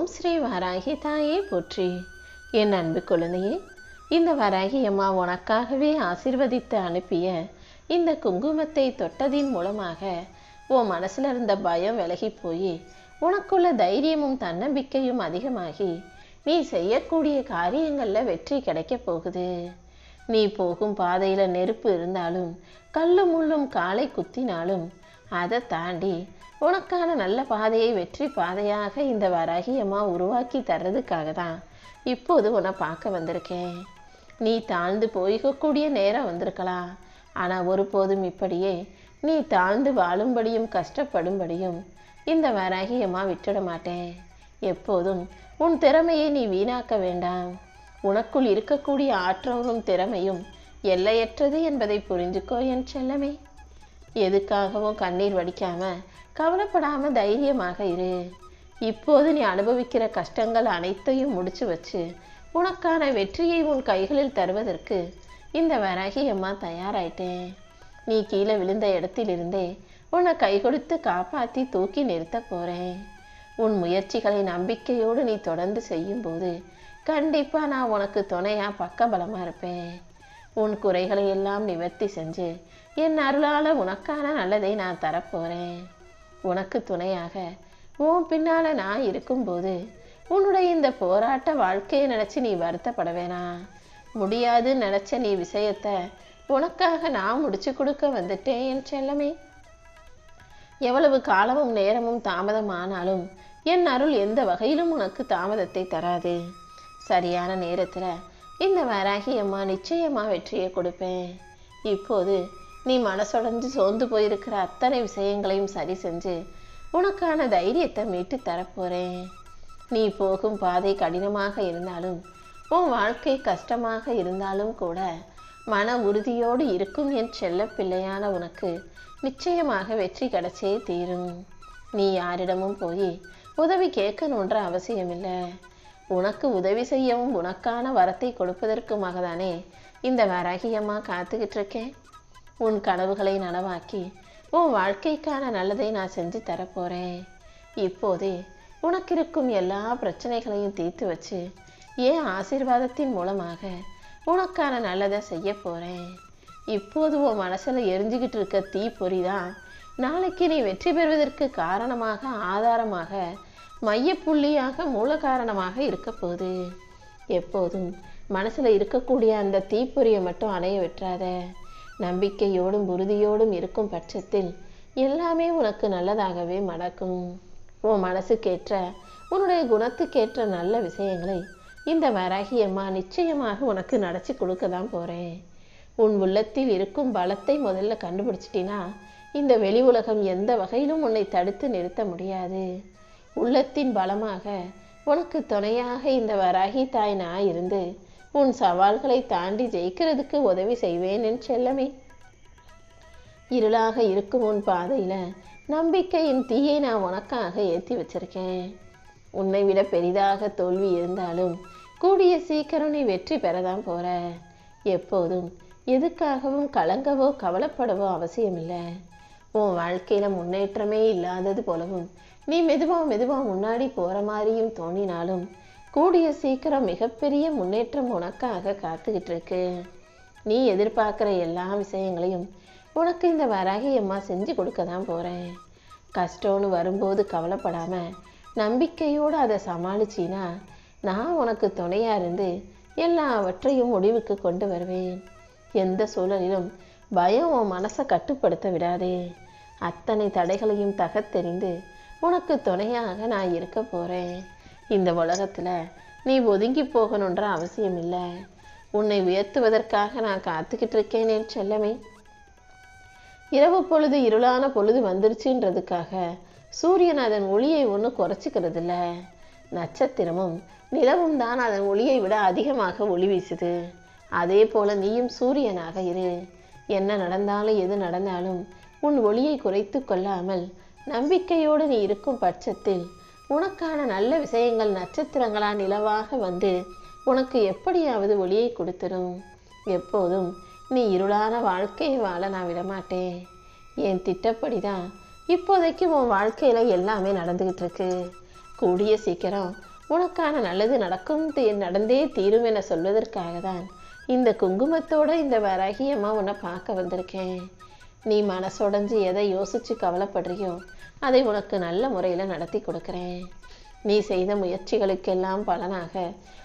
ஓம் ஸ்ரீ வராகி தாயே போற்றி. என் அன்பு குழந்தையே இந்த வராகி அம்மா உனக்காகவே ஆசிர்வதித்து அனுப்பிய இந்த குங்குமத்தை தொட்டதின் மூலமாக உன் மனசுல இருந்த பயம் விலகி போய் உனக்குள்ள தைரியமும் தன்னம்பிக்கையும் அதிகமாகி நீ செய்யக்கூடிய காரியங்கள்ல வெற்றி கிடைக்க போகுது. நீ போகும் பாதையில நெருப்பு இருந்தாலும் கல்லும் முள்ளும் காலை குத்தினாலும் அதை தாண்டி உனக்கான நல்ல பாதையை வெற்றி பாதையாக இந்த வராகியம்மா உருவாக்கி தர்றதுக்காக தான் இப்போது உன்னை பார்க்க வந்திருக்கேன். நீ தாழ்ந்து போய்க்கக்கூடிய நேரம் வந்திருக்கலாம் ஆனால் ஒருபோதும் இப்படியே நீ தாழ்ந்து வாழும்படியும் கஷ்டப்படும்படியும் இந்த வராகியம்மா விட்டுட மாட்டேன். எப்போதும் உன் திறமையை நீ வீணாக்க வேண்டாம். உனக்குள் இருக்கக்கூடிய ஆற்றலும் திறமையும் எல்லையற்றது என்பதை புரிஞ்சுக்கோ என் செல்லமே. எதுக்காகவும் கண்ணீர் வடிக்காமல் கவலைப்படாமல் தைரியமாக இரு. இப்போது நீ அனுபவிக்கிற கஷ்டங்கள் அனைத்தையும் முடிச்சு வச்சு உனக்கான வெற்றியை உன் கைகளில் தருவதற்கு இந்த வரகியம்மா தயாராயிட்டேன். நீ கீழே விழுந்த இடத்திலிருந்தே உன்னை கை கொடுத்து காப்பாற்றி தூக்கி நிறுத்த போகிறேன் உன் முயற்சிகளை நம்பிக்கையோடு நீ தொடர்ந்து செய்யும்போது கண்டிப்பாக நான் உனக்கு துணையாக பக்கபலமாக இருப்பேன். உன் குறைகளை எல்லாம் நிவர்த்தி செஞ்சு என் அருளால் உனக்கான நல்லதை நான் தரப்போகிறேன் உனக்கு துணையாக உன் பின்னால் நான் இருக்கும்போது உன்னுடைய இந்த போராட்ட வாழ்க்கையை நினச்சி நீ வருத்தப்பட வேணாம் முடியாதுன்னு நினச்ச நீ விஷயத்த உனக்காக நான் முடிச்சு கொடுக்க வந்துட்டேன் என் செல்லமே. எவ்வளவு காலமும் நேரமும் தாமதமானாலும் என் அருள் எந்த வகையிலும் உனக்கு தாமதத்தை தராது. சரியான நேரத்தில் இந்த வராகி அம்மா நிச்சயமாக வெற்றியை கொடுப்பேன். இப்போது நீ மனசுடைஞ்சு சோர்ந்து போயிருக்கிற அத்தனை விஷயங்களையும் சரி செஞ்சு உனக்கான தைரியத்தை மீட்டு தரப்போறேன். நீ போகும் பாதை கடினமாக இருந்தாலும் உன் வாழ்க்கை கஷ்டமாக இருந்தாலும் கூட மன உறுதியோடு இருக்கும் என் செல்ல பிள்ளையான உனக்கு நிச்சயமாக வெற்றி கிடைச்சே தீரும். நீ யாரிடமும் போய் உதவி கேட்கணுன்ற அவசியமில்லை. உனக்கு உதவி செய்யவும் உனக்கான வரத்தை கொடுப்பதற்குமாக தானே இந்த வராகியம்மா காத்துக்கிட்டு இருக்கேன். உன் கனவுகளை நனவாக்கி உன் வாழ்க்கைக்கான நல்லதை நான் செஞ்சு தரப்போகிறேன் இப்போதே உனக்கு இருக்கும் எல்லா பிரச்சனைகளையும் தீர்த்து வச்சு ஏன் ஆசீர்வாதத்தின் மூலமாக உனக்கான நல்லதை செய்ய போகிறேன் இப்போது உன் மனசில் எரிஞ்சுக்கிட்டு இருக்க தீப்பொறி தான் நாளைக்கு நீ வெற்றி பெறுவதற்கு காரணமாக ஆதாரமாக மையப்புள்ளியாக மூல காரணமாக இருக்க போகுது. எப்போதும் மனசில் இருக்கக்கூடிய அந்த தீப்பொறியை மட்டும் அணைய விட்டுறாத. நம்பிக்கையோடும் உறுதியோடும் இருக்கும் பட்சத்தில் எல்லாமே உனக்கு நல்லதாகவே நடக்கும் உன் மனசுக்கேற்ற உன்னுடைய குணத்துக்கேற்ற நல்ல விஷயங்களை இந்த வராகி அம்மா நிச்சயமாக உனக்கு நடத்தி கொடுக்க தான் போகிறேன் உன் உள்ளத்தில் இருக்கும் பலத்தை முதல்ல கண்டுபிடிச்சிட்டினா இந்த வெளி உலகம் எந்த வகையிலும் உன்னை தடுத்து நிறுத்த முடியாது. உள்ளத்தின் பலமாக உனக்கு துணையாக இந்த வராகி தாய் நான் இருந்து உன் சவால்களை தாண்டி ஜெயிக்கிறதுக்கு உதவி செய்வேன் என் செல்லமே. இருளாக இருக்கும் உன் பாதையில் நம்பிக்கையின் தீயை நான் உனக்காக ஏற்றி வச்சிருக்கேன். உன்னை விட பெரிதாக தோல்வி இருந்தாலும் கூடிய சீக்கிரம் நீ வெற்றி பெறதான் போற. எப்போதும் எதுக்காகவும் கலங்கவோ கவலைப்படவோ அவசியமில்லை. உன் வாழ்க்கையில் முன்னேற்றமே இல்லாதது போலவும் நீ மெதுவா மெதுவாக முன்னாடி போகிற மாதிரியும் தோணினாலும் கூடிய சீக்கிரம் மிகப்பெரிய முன்னேற்றம் உனக்காக காத்துக்கிட்டு இருக்கு நீ எதிர்பார்க்குற எல்லா விஷயங்களையும் உனக்கு இந்த வராகி அம்மா செஞ்சு கொடுக்க தான் போகிறேன் கஷ்டம்னு வரும்போது கவலைப்படாமல் நம்பிக்கையோடு அதை சமாளிச்சினா நான் உனக்கு துணையாக இருந்து எல்லாவற்றையும் முடிவுக்கு கொண்டு வருவேன். எந்த சூழலிலும் பயம் உன் மனசை கட்டுப்படுத்த விடாதே. அத்தனை தடைகளையும் தகத்தெறிந்து உனக்கு துணையாக நான் இருக்க போகிறேன் இந்த உலகத்தில் நீ ஒதுங்கி போகணுன்ற அவசியம் இல்லை. உன்னை உயர்த்துவதற்காக நான் காத்துக்கிட்டு இருக்கேனே செல்லமே. இரவு பொழுது இருளான பொழுது வந்துருச்சுன்றதுக்காக சூரியன் அதன் ஒளியை ஒன்றும் குறைச்சிக்கிறதில்ல. நட்சத்திரமும் நிலவும் தான் அதன் ஒளியை விட அதிகமாக ஒளி வீசுது. அதே போல நீயும் சூரியனாக இரு. என்ன நடந்தாலும் எது நடந்தாலும் உன் ஒளியை குறைத்து கொள்ளாமல் நம்பிக்கையோடு நீ இருக்கும் பட்சத்தில் உனக்கான நல்ல விஷயங்கள் நட்சத்திரங்களா நிலவாக வந்து உனக்கு எப்படியாவது ஒளியை கொடுத்துரும் எப்போதும் நீ இருளான வாழ்க்கையை வாழ நான் விடமாட்டேன். என் திட்டப்படி தான் இப்போதைக்கு உன் வாழ்க்கையில் எல்லாமே நடந்துகிட்டு இருக்கு கூடிய சீக்கிரம் உனக்கான நல்லது நடக்கும் தீ- நடந்தே தீரும் என சொல்வதற்காக தான் இந்த குங்குமத்தோட இந்த வராகி உன்னை பார்க்க வந்திருக்கேன். நீ மனசுடைஞ்சு எதை யோசிச்சு கவலைப்படுறியோ அதை உனக்கு நல்ல முறையில் நடத்தி கொடுக்குறேன். நீ செய்த முயற்சிகளுக்கெல்லாம் பலனாக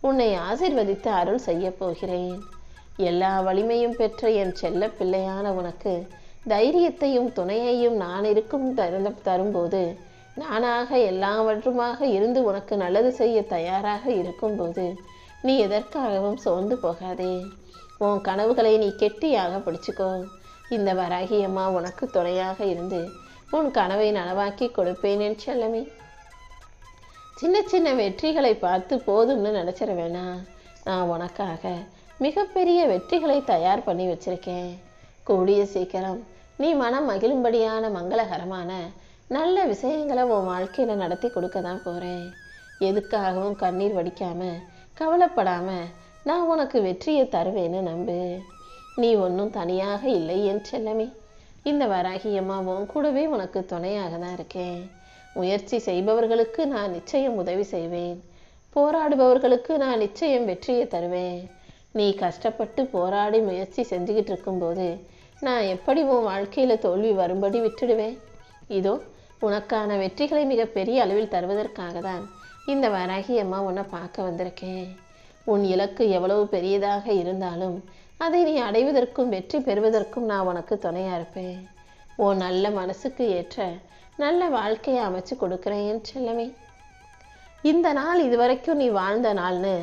உன்னை ஆசிர்வதித்து அருள் செய்ய போகிறேன். எல்லா வலிமையும் பெற்ற என் செல்ல பிள்ளையான உனக்கு தைரியத்தையும் துணையையும் நான் இருக்கும் தருந்த தரும்போது நானாக எல்லாவற்றுமாக இருந்து உனக்கு நல்லது செய்ய தயாராக இருக்கும்போது நீ எதற்காகவும் சோர்ந்து போகாதே. உன் கனவுகளை நீ கெட்டியாக பிடிச்சிக்கோ. இந்த வராகியம்மா உனக்கு துணையாக இருந்து உன் கனவை நனவாக்கி கொடுப்பேன் என் செல்லமே. சின்ன சின்ன வெற்றிகளை பார்த்து போதும்னு நினச்சிட வேணாம். நான் உனக்காக மிகப்பெரிய வெற்றிகளை தயார் பண்ணி வச்சிருக்கேன். கூடிய சீக்கிரம் நீ மனம் மகிழும்படியான மங்களகரமான நல்ல விஷயங்களை உன் வாழ்க்கையில் நடத்தி கொடுக்க தான் போகிறேன் எதுக்காகவும் கண்ணீர் வடிக்காம கவலைப்படாம நான் உனக்கு வெற்றியை தருவேன்னு நம்பு. நீ ஒன்றும் தனியாக இல்லை என் செல்லமே. இந்த வராகி அம்மா உன் கூடவே உனக்கு துணையாக தான் இருக்கேன். முயற்சி செய்பவர்களுக்கு நான் நிச்சயம் உதவி செய்வேன். போராடுபவர்களுக்கு நான் நிச்சயம் வெற்றியை தருவேன். நீ கஷ்டப்பட்டு போராடி முயற்சி செஞ்சுக்கிட்டு இருக்கும்போது நான் எப்படி உன் வாழ்க்கையில் தோல்வி வரும்படி விட்டுடுவேன்? இதோ உனக்கான வெற்றிகளை மிகப்பெரிய அளவில் தருவதற்காக தான் இந்த வராகி அம்மா உன்னை பார்க்க வந்திருக்கேன். உன் இலக்கு எவ்வளவு பெரியதாக இருந்தாலும் அதை நீ அடைவதற்கும் வெற்றி பெறுவதற்கும் நான் உனக்கு துணையாக இருப்பேன். உன் நல்ல மனசுக்கு ஏற்ற நல்ல வாழ்க்கையை அமைச்சு கொடுக்குறேன் என் செல்லமே. இந்த நாள் இதுவரைக்கும் நீ வாழ்ந்த நாள்னு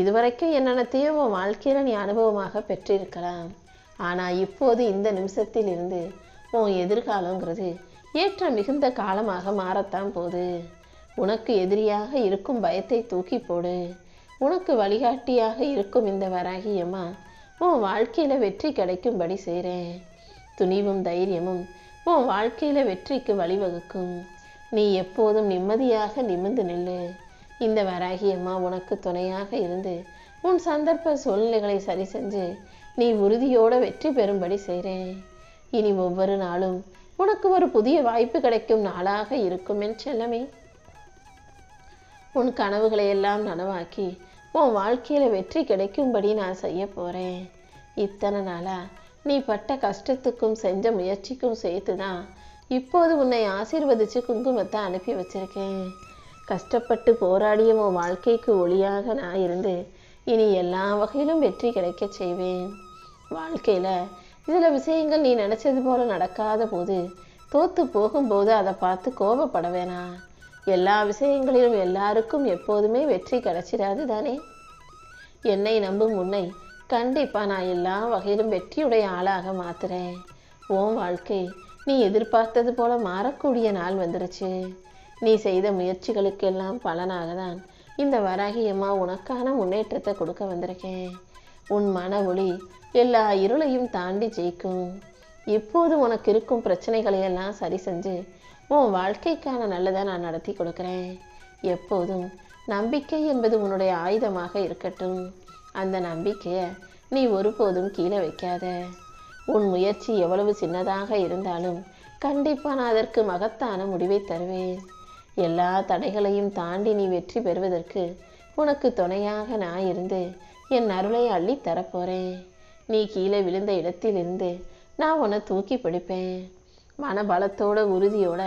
இதுவரைக்கும் என்னென்னத்தையும் உன் வாழ்க்கையில் நீ அனுபவமாக பெற்றிருக்கலாம். ஆனால் இப்போது இந்த நிமிஷத்தில் இருந்து உன் எதிர்காலங்கிறது ஏற்ற மிகுந்த காலமாக மாறத்தான் போகுது. உனக்கு எதிரியாக இருக்கும் பயத்தை தூக்கி போடு. உனக்கு வழிகாட்டியாக இருக்கும் இந்த வராகியம்மா உன் வாழ்க்கையில் வெற்றி கிடைக்கும்படி செய்கிறேன் துணிவும் தைரியமும் உன் வாழ்க்கையில் வெற்றிக்கு வழிவகுக்கும். நீ எப்போதும் நிம்மதியாக நிமிர்ந்து நில்லு. இந்த வராகி அம்மா உனக்கு துணையாக இருந்து உன் சந்தர்ப்ப சூழ்நிலைகளை சரி செஞ்சு நீ உறுதியோட வெற்றி பெறும்படி செய்கிறேன் இனி ஒவ்வொரு நாளும் உனக்கு ஒரு புதிய வாய்ப்பு கிடைக்கும் நாளாக இருக்கும் என் செல்லமே. உன் கனவுகளை எல்லாம் நனவாக்கி உன் வாழ்க்கையில் வெற்றி கிடைக்கும்படி நான் செய்ய போகிறேன் இத்தனை நாளாக நீ பட்ட கஷ்டத்துக்கும் செஞ்ச முயற்சிக்கும் சேர்த்து தான் இப்போது உன்னை ஆசீர்வதிச்சு குங்குமத்தை அனுப்பி வச்சிருக்கேன். கஷ்டப்பட்டு போராடிய உன் வாழ்க்கைக்கு ஒளியாக நான் இருந்து இனி எல்லா வகையிலும் வெற்றி கிடைக்க செய்வேன். வாழ்க்கையில் சில விஷயங்கள் நீ நினச்சது போல நடக்காத போது தோற்று போகும்போது அதை பார்த்து கோபப்பட வேணாம். எல்லா விஷயங்களிலும் எல்லாருக்கும் எப்போதுமே வெற்றி கிடைச்சிடாது தானே என்னை நம்பும் உன்னை கண்டிப்பாக நான் எல்லா வகையிலும் வெற்றியுடைய ஆளாக மாத்துறேன். உன் வாழ்க்கை நீ எதிர்பார்த்தது போல மாறக்கூடிய நாள் வந்துருச்சு. நீ செய்த முயற்சிகளுக்கெல்லாம் பலனாக தான் இந்த வராகியம்மா உனக்கான முன்னேற்றத்தை கொடுக்க வந்திருக்கேன். உன் மன ஒளி எல்லா இருளையும் தாண்டி ஜெயிக்கும். இப்போது உனக்கு இருக்கும் பிரச்சனைகளை எல்லாம் சரி செஞ்சு உன் வாழ்க்கைக்கான நல்லதை நான் நடத்தி கொடுக்குறேன். எப்போதும் நம்பிக்கை என்பது உன்னுடைய ஆயுதமாக இருக்கட்டும். அந்த நம்பிக்கையை நீ ஒருபோதும் கீழே வைக்காத. உன் முயற்சி எவ்வளவு சின்னதாக இருந்தாலும் கண்டிப்பாக நான் அதற்கு மகத்தான முடிவை தருவேன். எல்லா தடைகளையும் தாண்டி நீ வெற்றி பெறுவதற்கு உனக்கு துணையாக நான் இருந்து என் அருளை அள்ளி தரப்போறேன் நீ கீழே விழுந்த இடத்திலிருந்து நான் உன்னை தூக்கி பிடிப்பேன். மனபலத்தோட உறுதியோட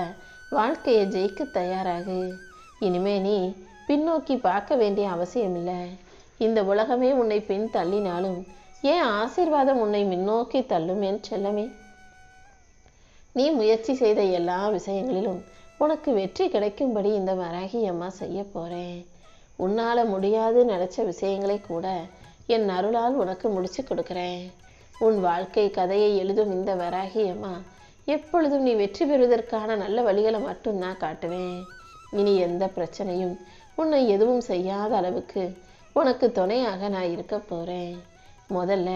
வாழ்க்கையை ஜெயிக்க தயாராகு. இனிமே நீ பின்னோக்கி பார்க்க வேண்டிய அவசியம் இல்லை. இந்த உலகமே உன்னை பின் தள்ளினாலும் ஏன் ஆசீர்வாதம் உன்னை முன்னோக்கி தள்ளும் என் செல்லமே? நீ முயற்சி செய்த எல்லா விஷயங்களிலும் உனக்கு வெற்றி கிடைக்கும்படி இந்த வராகி அம்மா செய்ய போறேன். உன்னால் முடியாது நினச்ச விஷயங்களை கூட என் அருளால் உனக்கு முடிச்சு கொடுக்குறேன். உன் வாழ்க்கை கதையை எழுதும் இந்த வராகி அம்மா எப்பொழுதும் நீ வெற்றி பெறுவதற்கான நல்ல வழிகளை மட்டும் நான் காட்டுவேன். இனி எந்த பிரச்சனையும் உன்னை எதுவும் செய்யாத அளவுக்கு உனக்கு துணையாக நான் இருக்க போகிறேன் முதல்ல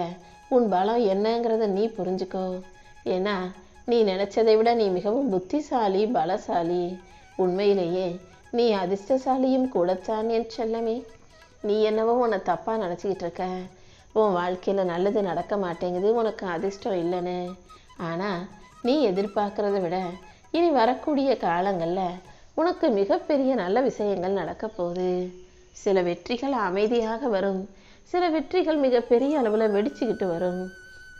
உன் பலம் என்னங்கிறத நீ புரிஞ்சுக்கோ. ஏன்னா நீ நினைச்சதை விட நீ மிகவும் புத்திசாலி பலசாலி. உண்மையிலேயே நீ அதிர்ஷ்டசாலியும் கூடத்தான் என் செல்லமே. நீ என்னவோ உன்னை தப்பாக நினச்சிக்கிட்டு இருக்க. உன் வாழ்க்கையில் நல்லது நடக்க மாட்டேங்குது உனக்கு அதிர்ஷ்டம் இல்லைன்னு. ஆனால் நீ எதிர்பார்க்கறத விட இனி வரக்கூடிய காலங்களில் உனக்கு மிகப்பெரிய நல்ல விஷயங்கள் நடக்க போகுது. சில வெற்றிகள் அமைதியாக வரும். சில வெற்றிகள் மிகப்பெரிய அளவில் வெடிச்சுக்கிட்டு வரும்.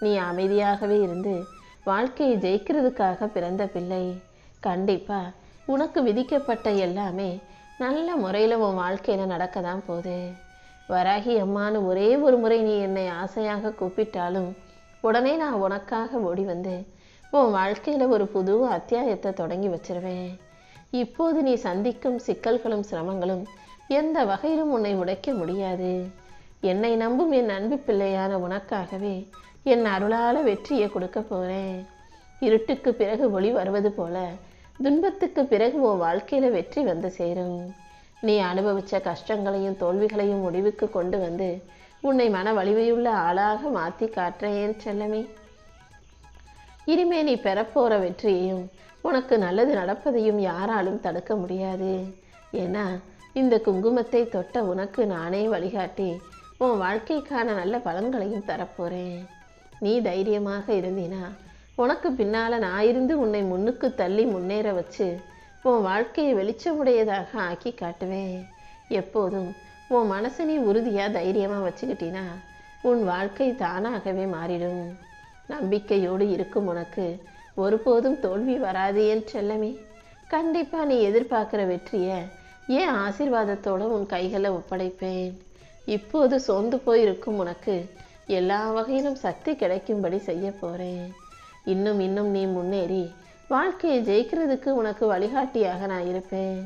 நீ அமைதியாகவே இருந்து வாழ்க்கையை ஜெயிக்கிறதுக்காக பிறந்த பிள்ளை. கண்டிப்பாக உனக்கு விதிக்கப்பட்ட எல்லாமே நல்ல முறையில் உன் வாழ்க்கையில் நடக்க தான் போகுது. வராகி அம்மான்னு ஒரே ஒரு முறை நீ என்னை ஆசையாக கூப்பிட்டாலும் உடனே நான் உனக்காக ஓடி வந்து உன் வாழ்க்கையில் ஒரு புது அத்தியாயத்தை தொடங்கி வச்சிருவேன். இப்போது நீ சந்திக்கும் சிக்கல்களும் சிரமங்களும் எந்த வகையிலும் உன்னை உடைக்க முடியாது. என்னை நம்பும் என் அன்பு பிள்ளையான உனக்காகவே என் அருளால வெற்றியை கொடுக்க போகிறேன் இருட்டுக்கு பிறகு ஒளி வருவது போல துன்பத்துக்கு பிறகு உன் வாழ்க்கையில் வெற்றி வந்து சேரும். நீ அனுபவித்த கஷ்டங்களையும் தோல்விகளையும் முடிவுக்கு கொண்டு வந்து உன்னை மன வலிமையுள்ள ஆளாக மாற்றி காட்டுறேன் செல்லமே. இனிமே நீ பெறப்போகிற வெற்றியையும் உனக்கு நல்லது நடப்பதையும் யாராலும் தடுக்க முடியாது. ஏன்னா இந்த குங்குமத்தை தொட்ட உனக்கு நானே வழிகாட்டி உன் வாழ்க்கைக்கான நல்ல பலன்களையும் தரப்போகிறேன் நீ தைரியமாக இருந்தினா உனக்கு பின்னால நான் இருந்து உன்னை முன்னுக்கு தள்ளி முன்னேற வச்சு உன் வாழ்க்கையை வெளிச்சமுடையதாக ஆக்கி காட்டுவேன் எப்போதும் உன் மனசை நீ உறுதியாக தைரியமாக வச்சுக்கிட்டினா உன் வாழ்க்கை தானாகவே மாறிடும். நம்பிக்கையோடு இருக்கும் உனக்கு ஒருபோதும் தோல்வி வராது என் செல்லமே. கண்டிப்பாக நீ எதிர்பார்க்குற வெற்றியை ஏன் ஆசீர்வாதத்தோடு உன் கைகளை ஒப்படைப்பேன்? இப்போது சோர்ந்து போயிருக்கும் உனக்கு எல்லா வகையிலும் சக்தி கிடைக்கும்படி செய்ய போகிறேன் இன்னும் இன்னும் நீ முன்னேறி வாழ்க்கையை ஜெயிக்கிறதுக்கு உனக்கு வழிகாட்டியாக நான் இருப்பேன்.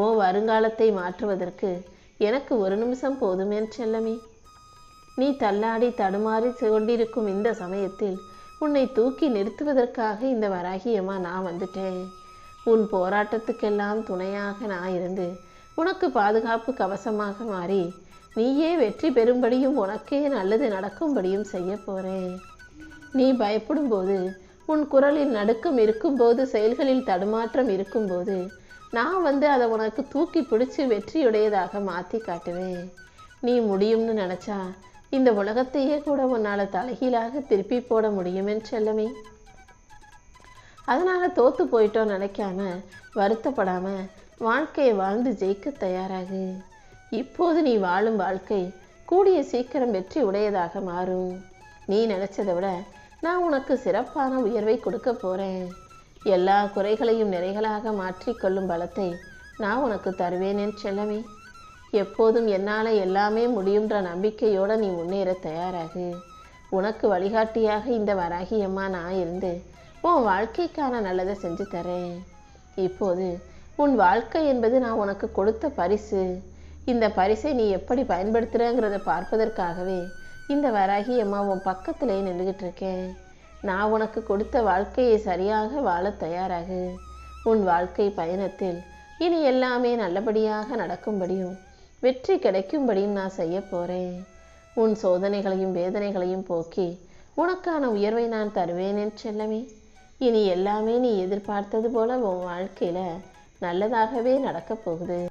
ஓ வருங்காலத்தை மாற்றுவதற்கு எனக்கு ஒரு நிமிஷம் போதுமே செல்லமே. நீ தள்ளாடி தடுமாறி கொண்டிருக்கும் இந்த சமயத்தில் உன்னை தூக்கி நிறுத்துவதற்காக இந்த வராகியம்மா நான் வந்துட்டேன். உன் போராட்டத்துக்கெல்லாம் துணையாக நான் இருந்து உனக்கு பாதுகாப்பு கவசமாக மாறி நீயே வெற்றி பெறும்படியும் உனக்கே நல்லது நடக்கும்படியும் செய்ய போறேன். நீ பயப்படும்போது உன் குரலில் நடுக்கம் இருக்கும்போது செயல்களில் தடுமாற்றம் இருக்கும்போது நான் வந்து அதை உனக்கு தூக்கி பிடிச்சி வெற்றியுடையதாக மாற்றி காட்டுவேன். நீ முடியும்னு நினச்சா இந்த உலகத்தையே கூட உன்னால் தலைகீழாக திருப்பி போட முடியுமென்று செல்லமே. அதனால் தோத்து போயிட்டோம் நினைக்காம வருத்தப்படாம வாழ்க்கையை வாழ்ந்து ஜெயிக்க தயாராகு. இப்போது நீ வாழும் வாழ்க்கை கூடிய சீக்கிரம் வெற்றி உடையதாக மாறும். நீ நினச்சதை விட நான் உனக்கு சிறப்பான உயர்வை கொடுக்க போகிறேன் எல்லா குறைகளையும் நிறைகளாக மாற்றிக்கொள்ளும் பலத்தை நான் உனக்கு தருவேன் என் செல்லமே. எப்போதும் என்னால் எல்லாமே முடியுன்ற நம்பிக்கையோடு நீ முன்னேற தயாராகு. உனக்கு வழிகாட்டியாக இந்த வராகியம்மா நான் இருந்து உன் வாழ்க்கைக்கான நல்லதை செஞ்சு தரேன். இப்போது உன் வாழ்க்கை என்பது நான் உனக்கு கொடுத்த பரிசு. இந்த பரிசை நீ எப்படி பயன்படுத்துகிறங்கிறத பார்ப்பதற்காகவே இந்த வராகி அம்மா உன் பக்கத்திலே நின்றுகிட்டு இருக்கேன் நான் உனக்கு கொடுத்த வாழ்க்கையை சரியாக வாழ தயாராகு. உன் வாழ்க்கை பயணத்தில் இனி எல்லாமே நல்லபடியாக நடக்கும்படியும் வெற்றி கிடைக்கும்படியும் நான் செய்ய போறேன். உன் சோதனைகளையும் வேதனைகளையும் போக்கி உனக்கான உயர்வை நான் தருவேன் என் செல்லமே. இனி எல்லாமே நீ எதிர்பார்த்தது போல உன் வாழ்க்கையில நல்லதாகவே நடக்கப் போகுது.